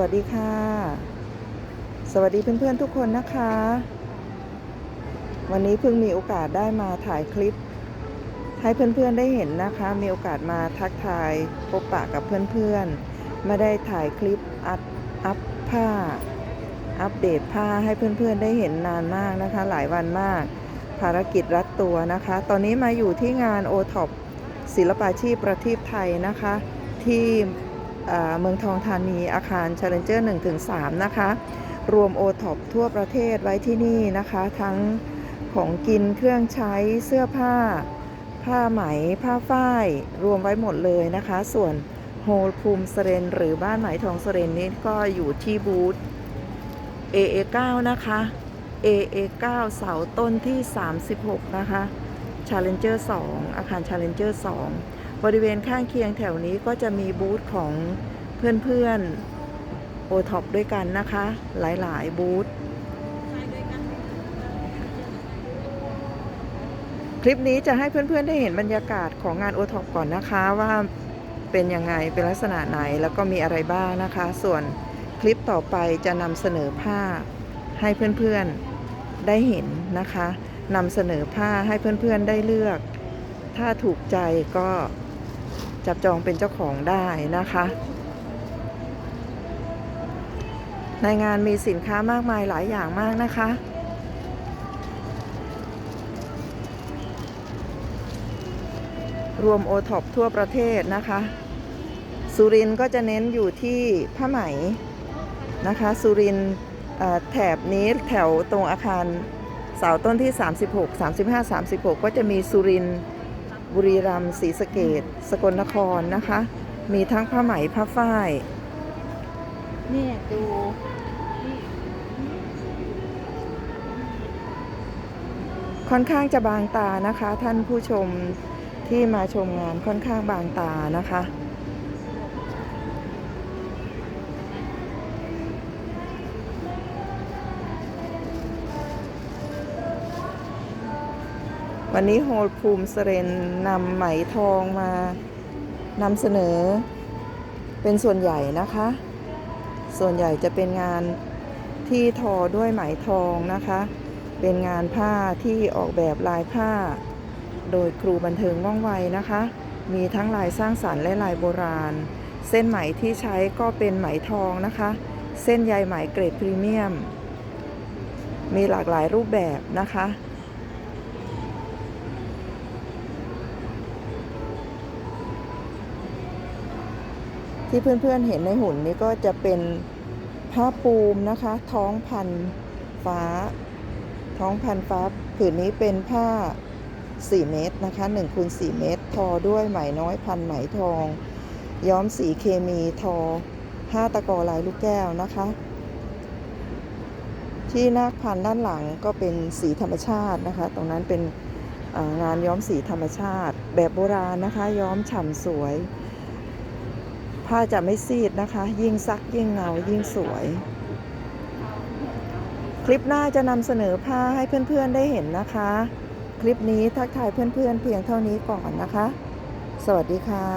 วัสดีค่ะ สวัสดีเพื่อนๆทุกคนนะคะ วันนี้เพิ่งมีโอกาสได้มาถ่ายคลิป ให้เพื่อนๆได้เห็นนะคะ มีโอกาสมาทักทายพบปะกับเพื่อนๆไม่ได้ถ่ายคลิปอัพอัพผ้า อัปเดตผ้าให้เพื่อนๆได้เห็นนานมากนะคะ หลายวันมาก ภารกิจรัดตัวนะคะ ตอนนี้มาอยู่ที่งานโอท็อปศิลปาชีพประทีปไทยนะคะ ที่ เมืองทองธานีอาคาร Challenger 1-3 นะคะ รวมโอท็อปทั่วประเทศไว้ที่นี่นะคะ ทั้งของกินเครื่องใช้เสื้อผ้า ผ้าไหม ผ้าฝ้าย รวมไว้หมดเลยนะคะ ส่วนโฮลภูมิสเรนหรือบ้านไหมทองสเรนนี่ก็อยู่ที่บูธ AA9 นะคะ AA9 เสาต้นที่ 36 นะคะ Challenger 2 อาคาร Challenger 2 บริเวณข้างเคียงแถวนี้ก็จะมีบูธของเพื่อนๆโอท็อปด้วยกันนะคะ หลายๆ บูธคลิปนี้จะให้เพื่อนๆได้เห็นบรรยากาศของงานโอท็อปก่อนนะคะว่าเป็นยังไงเป็นลักษณะไหนแล้วก็มีอะไรบ้างนะคะ ส่วนคลิปต่อไปจะนำเสนอผ้าให้เพื่อนๆได้เห็นนะคะนำเสนอผ้าให้เพื่อนๆได้เลือก ถ้าถูกใจก็ จับจองเป็นเจ้าของได้นะคะ ในงานมีสินค้ามากมายหลายอย่างมากนะคะ รวมโอท็อปทั่วประเทศนะคะ สุรินก็จะเน้นอยู่ที่ผ้าไหมนะคะ สุรินแถบนี้แถวตรงอาคารเสาต้นที่ 36 35 36 ก็จะมีสุรินทร์ บุรีรัมย์ศรีสะเกดสกลนครนะคะ มีทั้งผ้าไหมผ้าฝ้ายนี่ดูค่อนข้างจะบางตานะคะ ท่านผู้ชมที่มาชมงานค่อนข้างบางตานะคะ วันนี้โฮลภูมิเสเรนนำไหมทองมานำเสนอ เป็นส่วนใหญ่นะคะ ส่วนใหญ่จะเป็นงานที่ทอด้วยไหมทองนะคะ เป็นงานผ้าที่ออกแบบลายผ้า โดยครูบันเทิงว่องไวนะคะ มีทั้งลายสร้างสรรค์และลายโบราณ เส้นไหมที่ใช้ก็เป็นไหมทองนะคะ เส้นใยไหมเกรดพรีเมียม มีหลากหลายรูปแบบนะคะ ที่เพื่อนๆเห็นในหุ่นนี้ก็จะเป็นผ้าปูมนะคะ ท้องพันฟ้า ท้องพันฟ้าผืนนี้เป็นผ้า 4 เมตรนะคะ1คูณ4เมตร ทอด้วยไหมน้อยพันไหมทอง ย้อมสีเคมีทอ 5 ตะกอลายลูกแก้วนะคะ ที่นาคพันด้านหลังก็เป็นสีธรรมชาตินะคะ ตรงนั้นเป็นงานย้อมสีธรรมชาติ แบบโบราณนะคะ ย้อมฉ่ำสวย ผ้าจะไม่ซีดนะคะ ยิ่งซักยิ่งเงายิ่งสวย คลิปหน้าจะนำเสนอผ้าให้เพื่อนๆได้เห็นนะคะ คลิปนี้ทักทายเพื่อนๆเพียงเท่านี้ก่อนนะคะ สวัสดีค่ะ